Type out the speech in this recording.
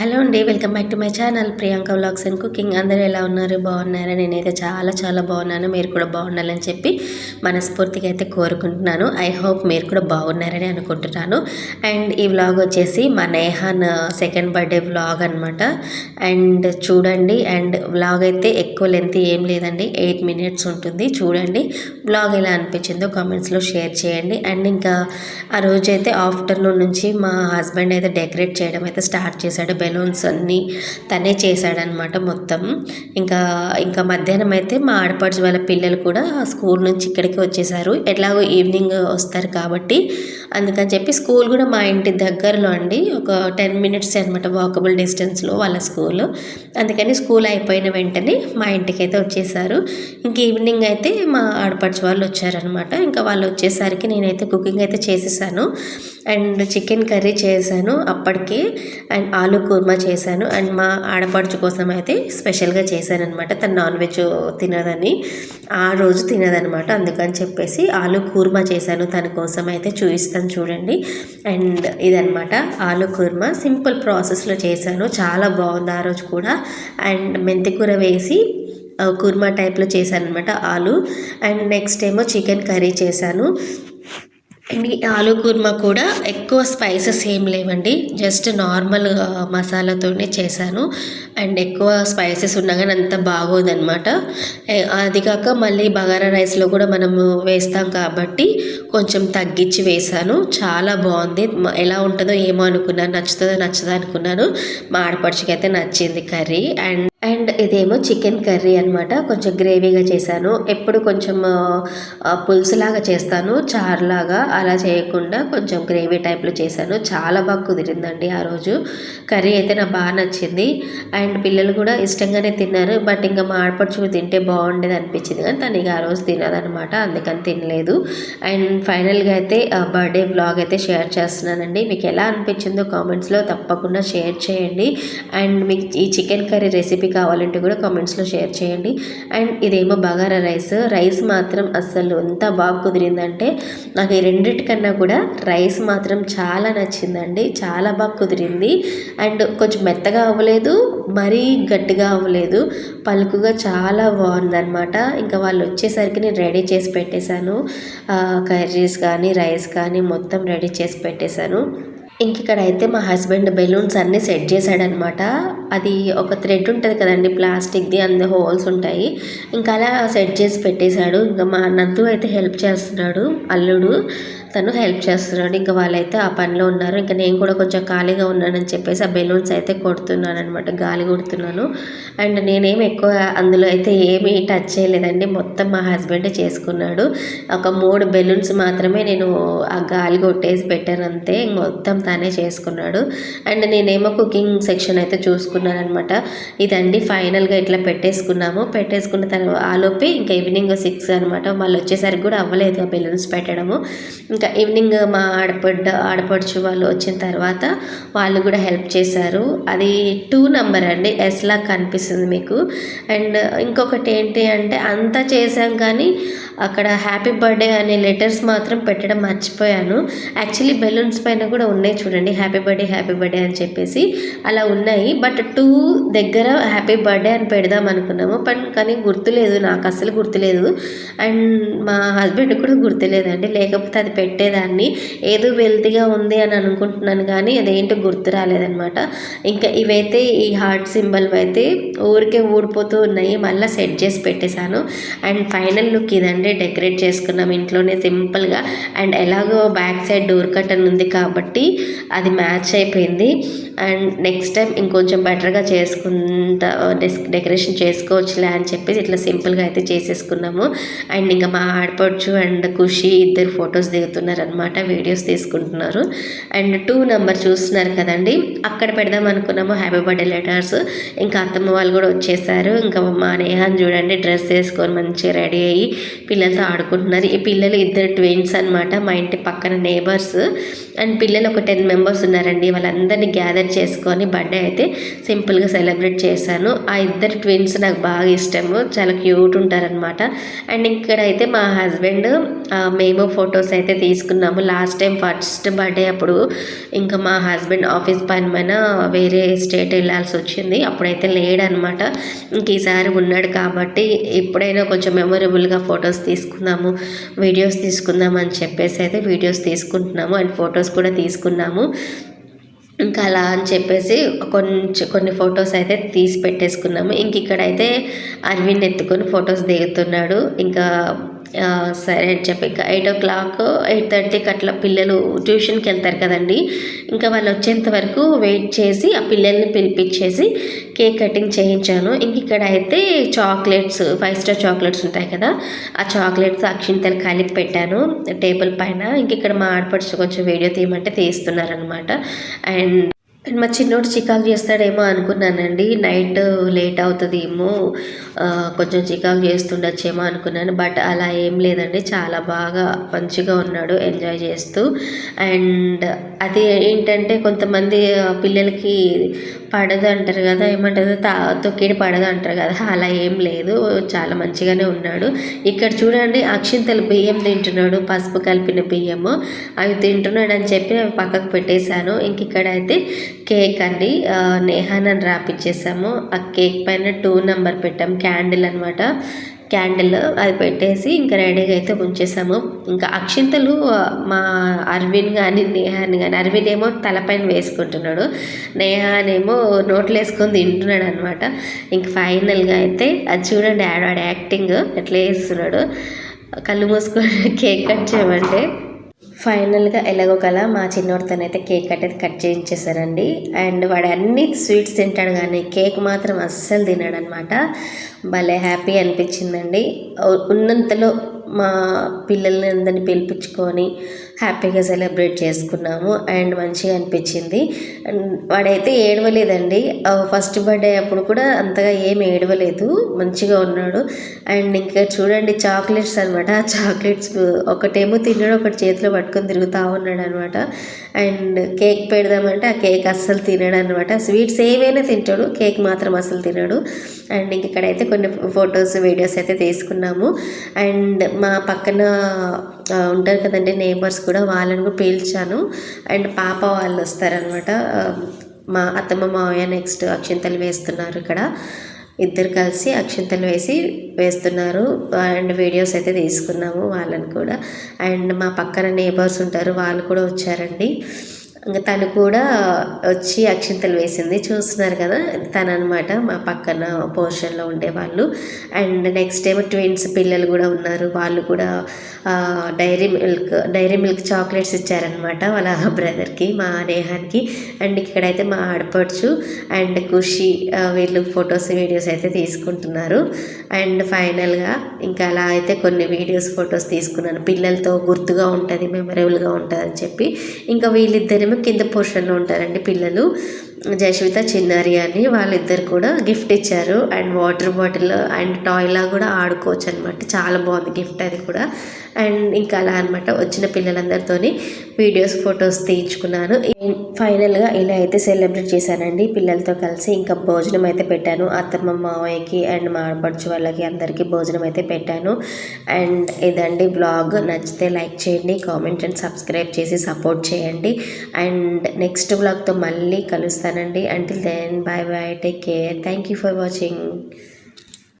Hello అండి welcome back to my channel. Priyanka vlogs and cooking. అందరూ ఎలా ఉన్నారు? బాగున్నారా? నేనైతే చాలా చాలా బాగున్నాను. మీరు కూడా బాగుండాలని చెప్పి మనస్ఫూర్తిగా అయితే కోరుకుంటున్నాను. ఐ హోప్ మీరు కూడా బాగున్నారని అనుకుంటున్నాను. అండ్ ఈ వ్లాగ్ వచ్చేసి మా నేహాన్ సెకండ్ బర్త్డే వ్లాగ్ అనమాట అండ్ చూడండి అండ్ వ్లాగ్ అయితే ఎక్కువ లెంత్ ఏం లేదండి. ఎయిట్ మినిట్స్ ఉంటుంది. చూడండి వ్లాగ్ ఎలా అనిపించిందో కామెంట్స్లో షేర్ చేయండి. అండ్ ఇంకా ఆ రోజు అయితే ఆఫ్టర్నూన్ నుంచి మా హస్బెండ్ అయితే డెకరేట్ చేయడం అయితే స్టార్ట్ చేశాడు. బెలూన్స్ అన్నీ తనే చేశాడనమాట మొత్తం. ఇంకా ఇంకా మధ్యాహ్నం అయితే మా ఆడపడుచు వాళ్ళ పిల్లలు కూడా స్కూల్ నుంచి ఇక్కడికి వచ్చేసారు. ఎట్లాగో ఈవినింగ్ వస్తారు కాబట్టి అందుకని చెప్పి స్కూల్ కూడా మా ఇంటి దగ్గరలో అండి. ఒక టెన్ మినిట్స్ అనమాట వాకబుల్ డిస్టెన్స్లో వాళ్ళ స్కూల్. అందుకని స్కూల్ అయిపోయిన వెంటనే మా ఇంటికి అయితే వచ్చేసారు. ఇంక ఈవినింగ్ అయితే మా ఆడపడుచు వాళ్ళు వచ్చారనమాట ఇంకా వాళ్ళు వచ్చేసరికి నేనైతే కుకింగ్ అయితే చేసేసాను. అండ్ చికెన్ కర్రీ చేశాను అప్పటికే. అండ్ ఆలు కుర్మా చేశాను. అండ్ మా ఆడపడుచు కోసం అయితే స్పెషల్గా చేశాను అనమాట తను నాన్ వెజ్ తినదని. ఆ రోజు తినదనమాట అందుకని చెప్పేసి ఆలు కూర్మా చేశాను. తన కోసం అయితే చూపిస్తాను చూడండి. అండ్ ఇదనమాట ఆలు కూర్మా సింపుల్ ప్రాసెస్లో చేశాను. చాలా బాగుంది ఆ రోజు కూడా. అండ్ మెంతికూర వేసి కుర్మా టైప్లో చేశాను అనమాట ఆలు. అండ్ నెక్స్ట్ ఏమో చికెన్ కర్రీ చేశాను. అండ్ ఈ ఆలు కుర్మా కూడా ఎక్కువ స్పైసెస్ ఏం లేవండి. జస్ట్ నార్మల్ మసాలాతోనే చేశాను. అండ్ ఎక్కువ స్పైసెస్ ఉన్నా కానీ అంత బాగోదన్నమాట. అది కాక మళ్ళీ బగారా రైస్లో కూడా మనము వేస్తాం కాబట్టి కొంచెం తగ్గించి వేశాను. చాలా బాగుంది. ఎలా ఉంటుందో ఏమో అనుకున్నాను. నచ్చుతుందో నచ్చదో అనుకున్నాను. మా ఆడపడుచుకైతే నచ్చింది కర్రీ. అండ్ అండ్ ఇదేమో చికెన్ కర్రీ అనమాట కొంచెం గ్రేవీగా చేశాను. ఎప్పుడు కొంచెం పులుసులాగా చేస్తాను. చారులాగా అలా చేయకుండా కొంచెం గ్రేవీ టైప్లో చేశాను. చాలా బాగా కుదిరిందండి ఆ రోజు. కర్రీ అయితే నాకు బాగా నచ్చింది. అండ్ పిల్లలు కూడా ఇష్టంగానే తిన్నారు. బట్ ఇంకా మా ఆడపడుచు తింటే బాగుండేది అనిపించింది. కానీ తను ఇక ఆ రోజు తినదనమాట అందుకని తినలేదు. అండ్ ఫైనల్గా అయితే బర్త్డే బ్లాగ్ అయితే షేర్ చేస్తున్నానండి. మీకు ఎలా అనిపించిందో కామెంట్స్లో తప్పకుండా షేర్ చేయండి. అండ్ మీకు ఈ చికెన్ కర్రీ రెసిపీ కావాలంటే కూడా కామెంట్స్లో షేర్ చేయండి. అండ్ ఇదేమో బగారా రైస్. రైస్ మాత్రం అస్సలు ఎంత బాగా కుదిరిందంటే నాకు ఈ రెండింటికన్నా కూడా రైస్ మాత్రం చాలా నచ్చిందండి. చాలా బాగా కుదిరింది. అండ్ కొంచెం మెత్తగా అవ్వలేదు మరీ గట్టిగా అవ్వలేదు. పలుకుగా చాలా బాగుందనమాట ఇంకా వాళ్ళు వచ్చేసరికి నేను రెడీ చేసి పెట్టేశాను. కర్రీస్ కానీ రైస్ కానీ మొత్తం రెడీ చేసి పెట్టేశాను. ఇంక అయితే మా హస్బెండ్ బెలూన్స్ అన్నీ సెట్ చేశాడనమాట. అది ఒక థ్రెడ్ ఉంటుంది కదండి ప్లాస్టిక్ది అందు హోల్స్ ఉంటాయి. ఇంకా అలా సెట్ చేసి పెట్టేశాడు. ఇంకా మా నందు అయితే హెల్ప్ చేస్తున్నాడు అల్లుడు తను హెల్ప్ చేస్తున్నాడు. ఇంకా వాళ్ళైతే ఆ పనిలో ఉన్నారు. ఇంకా నేను కూడా కొంచెం ఖాళీగా ఉన్నానని చెప్పేసి ఆ బెలూన్స్ అయితే కొడుతున్నాను అనమాట గాలి కొడుతున్నాను. అండ్ నేనేం ఎక్కువ అందులో అయితే ఏమీ టచ్ చేయలేదండి. మొత్తం మా హస్బెండ్ చేసుకున్నాడు. ఒక మూడు బెలూన్స్ మాత్రమే నేను ఆ గాలి కొట్టేసి పెట్టాను అంతే. మొత్తం తనే చేసుకున్నాడు. అండ్ నేనేమో కుకింగ్ సెక్షన్ అయితే చూసుకున్నాను అనమాట ఇదండి ఫైనల్గా ఇట్లా పెట్టేసుకున్నాము. పెట్టేసుకున్న తర్వాత ఆలోపే ఇంకా ఈవినింగ్ సిక్స్ అనమాట మళ్ళీ వచ్చేసరికి కూడా అవ్వలేదు ఆ బెలూన్స్ పెట్టడము. ఇంకా ఈవినింగ్ మా ఆడపడ్డ ఆడపడుచు వాళ్ళు వచ్చిన తర్వాత వాళ్ళు కూడా హెల్ప్ చేశారు. అది టూ నెంబర్ అండి. ఎస్లా కనిపిస్తుంది మీకు. అండ్ ఇంకొకటి ఏంటి అంటే అంతా చేసాం కానీ అక్కడ హ్యాపీ బర్త్డే అనే లెటర్స్ మాత్రం పెట్టడం మర్చిపోయాను. యాక్చువల్లీ బెలూన్స్ పైన కూడా ఉన్నాయి చూడండి హ్యాపీ బర్త్డే హ్యాపీ బర్త్డే అని చెప్పేసి అలా ఉన్నాయి. బట్ టూ దగ్గర హ్యాపీ బర్త్డే అని పెడదాం అనుకున్నాము. బట్ కానీ గుర్తులేదు నాకు అసలు గుర్తులేదు. అండ్ మా హస్బెండ్ కూడా గుర్తులేదండి. లేకపోతే అది పెట్టేదాన్ని. ఏదో వెల్తీగా ఉంది అని అనుకుంటున్నాను కానీ అదేంటో గుర్తు రాలేదనమాట ఇంకా ఇవైతే ఈ హార్ట్ సింబల్ అయితే ఊరికే ఊడిపోతూ ఉన్నాయి. మళ్ళీ సెట్ చేసి పెట్టేశాను. అండ్ ఫైనల్ లుక్ ఇదండి. డెకరేట్ చేసుకున్నాం ఇంట్లోనే సింపుల్గా. అండ్ ఎలాగో బ్యాక్ సైడ్ డోర్ కర్టన్ ఉంది కాబట్టి అది మ్యాచ్ అయిపోయింది. అండ్ నెక్స్ట్ టైం ఇంకొంచెం బెటర్గా చేసుకుంటా డెకరేషన్ చేసుకోవచ్చులే అని చెప్పేసి ఇట్లా సింపుల్గా అయితే చేసేసుకున్నాము. అండ్ ఇంకా మా ఆడపడుచు అండ్ ఖుషి ఇద్దరు ఫొటోస్ దిగుతున్నారు అనమాట వీడియోస్ తీసుకుంటున్నారు. అండ్ టూ నెంబర్ చూస్తున్నారు కదండి అక్కడ పెడదాం అనుకున్నాము హ్యాపీ బర్త్డే లెటర్స్. ఇంకా అత్తమ్మ వాళ్ళు కూడా వచ్చేసారు. ఇంకా మా నేహాన్ చూడండి డ్రెస్ వేసుకొని మంచిగా రెడీ అయ్యి పిల్లలతో ఆడుకుంటున్నారు. ఈ పిల్లలు ఇద్దరు ట్విన్స్ అనమాట మా ఇంటి పక్కన నేబర్స్ అండ్ పిల్లలు ఒక టెన్ టెన్ మెంబర్స్ ఉన్నారండి. వాళ్ళందరినీ గ్యాదర్ చేసుకొని బర్త్డే అయితే సింపుల్గా సెలబ్రేట్ చేశాను. ఆ ఇద్దరు ట్విన్స్ నాకు బాగా ఇష్టము. చాలా క్యూట్ ఉంటారనమాట అండ్ ఇక్కడైతే మా హస్బెండ్ మేము ఫొటోస్ అయితే తీసుకున్నాము. లాస్ట్ టైం ఫస్ట్ బర్త్డే అప్పుడు ఇంకా మా హస్బెండ్ ఆఫీస్ పని పైన వేరే స్టేట్ వెళ్ళాల్సి వచ్చింది. అప్పుడైతే లేడనమాట ఇంక ఈసారి ఉన్నాడు కాబట్టి ఎప్పుడైనా కొంచెం మెమొరబుల్గా ఫొటోస్ తీసుకుందాము వీడియోస్ తీసుకుందాం అని చెప్పేసి అయితే వీడియోస్ తీసుకుంటున్నాము. అండ్ ఫొటోస్ కూడా తీసుకున్నాము. ఇంకా అలా అని చెప్పేసి కొంచెం కొన్ని ఫొటోస్ అయితే తీసి పెట్టేసుకున్నాము. ఇంక ఇక్కడైతే అరవింద్ ఎత్తుకొని ఫొటోస్ దిగుతున్నాడు. ఇంకా సరే అని చెప్పి ఇంకా ఎయిట్ ఓ క్లాక్ ఎయిట్ థర్టీకి అట్లా పిల్లలు ట్యూషన్కి వెళ్తారు కదండి. ఇంకా వాళ్ళు వచ్చేంత వరకు వెయిట్ చేసి ఆ పిల్లల్ని పిలిపించేసి కేక్ కటింగ్ చేయించాను. ఇంక ఇక్కడ అయితే చాక్లెట్స్ ఫైవ్ స్టార్ చాక్లెట్స్ ఉంటాయి కదా ఆ చాక్లెట్స్ అక్షింతలు కలిపి పెట్టాను. టేబుల్ పైన ఇంక ఇక్కడ మా ఆడపడుచు కొంచెం వీడియో తీయమంటే తీస్తున్నారనమాట అండ్ అండ్ మా చిన్నోడు చికాకు చేస్తాడేమో అనుకున్నానండి. నైట్ లేట్ అవుతుందేమో కొంచెం చికాకు చేస్తుండొచ్చేమో అనుకున్నాను. బట్ అలా ఏం లేదండి. చాలా బాగా మంచిగా ఉన్నాడు ఎంజాయ్ చేస్తూ. అండ్ అది ఏంటంటే కొంతమంది పిల్లలకి పడదు అంటారు కదా ఏమంటారు? తా తొక్కిడి పడదు అంటారు కదా అలా ఏం లేదు. చాలా మంచిగానే ఉన్నాడు. ఇక్కడ చూడండి అక్షింతలు బియ్యం తింటున్నాడు పసుపు కలిపిన బియ్యము. అవి తింటున్నాడు అని చెప్పి అవి పక్కకు పెట్టేశాను. ఇంక ఇక్కడైతే అయితే కేక్ అండి. ఆ, ర్యాప్ రాపిచ్చేసాము ఆ కేక్ పైన టూ నెంబర్ పెట్టాం. క్యాండిల్ అనమాట క్యాండిల్ అది పెట్టేసి ఇంకా రెడీగా అయితే ఉంచేసాము. ఇంకా అక్షింతలు మా అరవింద్ కానీ నేహాన్ కానీ అరవింద్ ఏమో తలపైన వేసుకుంటున్నాడు. నేహాన్ ఏమో నోట్లు వేసుకొని తింటున్నాడు అనమాట ఇంక ఫైనల్గా అయితే అది చూడండి ఆడాడు యాక్టింగ్ ఎట్లా వేస్తున్నాడు కళ్ళు మూసుకొని కేక్ కట్ చేయమంటే. ఫైనల్గా ఎలాగో కల మా చిన్నోడితోనైతే కేక్ కట్ అయితే కట్ చేయించేసారండి అండ్ వాడు అన్ని స్వీట్స్ తింటాడు కానీ కేక్ మాత్రం అస్సలు తినాడనమాట. భలే హ్యాపీ అనిపించిందండి. ఉన్నంతలో మా పిల్లల్ని అందరిని పిలిపించుకొని హ్యాపీగా సెలబ్రేట్ చేసుకున్నాము. అండ్ మంచిగా అనిపించింది. అండ్ వాడైతే ఏడవలేదండి. ఫస్ట్ బర్త్డే అప్పుడు కూడా అంతగా ఏం ఏడవలేదు. మంచిగా ఉన్నాడు. అండ్ ఇంకా చూడండి చాక్లెట్స్ అనమాట ఆ చాక్లెట్స్ ఒకటేమో తిన్నాడు ఒకటి చేతిలో పట్టుకొని తిరుగుతూ ఉన్నాడు అనమాట అండ్ కేక్ పెడదామంటే ఆ కేక్ అస్సలు తినడు అనమాట స్వీట్స్ ఏవైనా తింటాడు కేక్ మాత్రం అస్సలు తినడు. అండ్ ఇంక ఇక్కడైతే కొన్ని ఫొటోస్ వీడియోస్ అయితే తీసుకున్నాము. అండ్ మా పక్కన ఉంటారు కదండి నేబర్స్ కూడా వాళ్ళని కూడా పీల్చాను. అండ్ పాప వాళ్ళు వస్తారనమాట మా అత్తమ్మ మావయ్య నెక్స్ట్ అక్షింతలు వేస్తున్నారు ఇక్కడ. ఇద్దరు కలిసి అక్షింతలు వేసి వేస్తున్నారు. అండ్ వీడియోస్ అయితే తీసుకున్నాము వాళ్ళని కూడా. అండ్ మా పక్కన నేబర్స్ ఉంటారు వాళ్ళు కూడా వచ్చారండి. ఇంకా తను కూడా వచ్చి అక్షింతలు వేసింది. చూస్తున్నారు కదా తను అనమాట మా పక్కన పోర్షన్లో ఉండేవాళ్ళు అండ్ నెక్స్ట్ ఏమో ట్విన్స్ పిల్లలు కూడా ఉన్నారు. వాళ్ళు కూడా Dairy Milk Dairy Milk chocolates ఇచ్చారనమాట వాళ్ళ బ్రదర్కి మా నేహానికి. అండ్ ఇక్కడైతే మా ఆడపడుచు అండ్ ఖుషి వీళ్ళు ఫొటోస్ వీడియోస్ అయితే తీసుకుంటున్నారు. అండ్ ఫైనల్గా ఇంకా అలా అయితే కొన్ని వీడియోస్ ఫొటోస్ తీసుకున్నాను. పిల్లలతో గుర్తుగా ఉంటుంది మెమరబుల్గా ఉంటుంది అని చెప్పి. ఇంకా వీళ్ళిద్దరేమో కింద పోర్షన్లో ఉంటారండి పిల్లలు. జయశ్విత చిన్నారి అని వాళ్ళిద్దరు కూడా గిఫ్ట్ ఇచ్చారు. అండ్ వాటర్ బాటిల్ అండ్ టాయ్లా కూడా ఆడుకోవచ్చు అనమాట చాలా బాగుంది గిఫ్ట్ అది కూడా. అండ్ ఇంకా అలా అనమాట వచ్చిన పిల్లలందరితోని వీడియోస్ ఫొటోస్ తీయించుకున్నాను. ఫైనల్గా ఇలా అయితే సెలబ్రేట్ చేశానండి. పిల్లలతో కలిసి ఇంకా భోజనం అయితే పెట్టాను. అత్తమ్మ మావయ్యకి అండ్ మా ఆడపడుచు వాళ్ళకి అందరికీ భోజనం అయితే పెట్టాను. అండ్ ఇదండి బ్లాగ్ నచ్చితే లైక్ చేయండి కామెంట్ అండ్ సబ్స్క్రైబ్ చేసి సపోర్ట్ చేయండి. అండ్ నెక్స్ట్ బ్లాగ్తో మళ్ళీ చేస్తానండి. Until then bye bye take care thank you for watching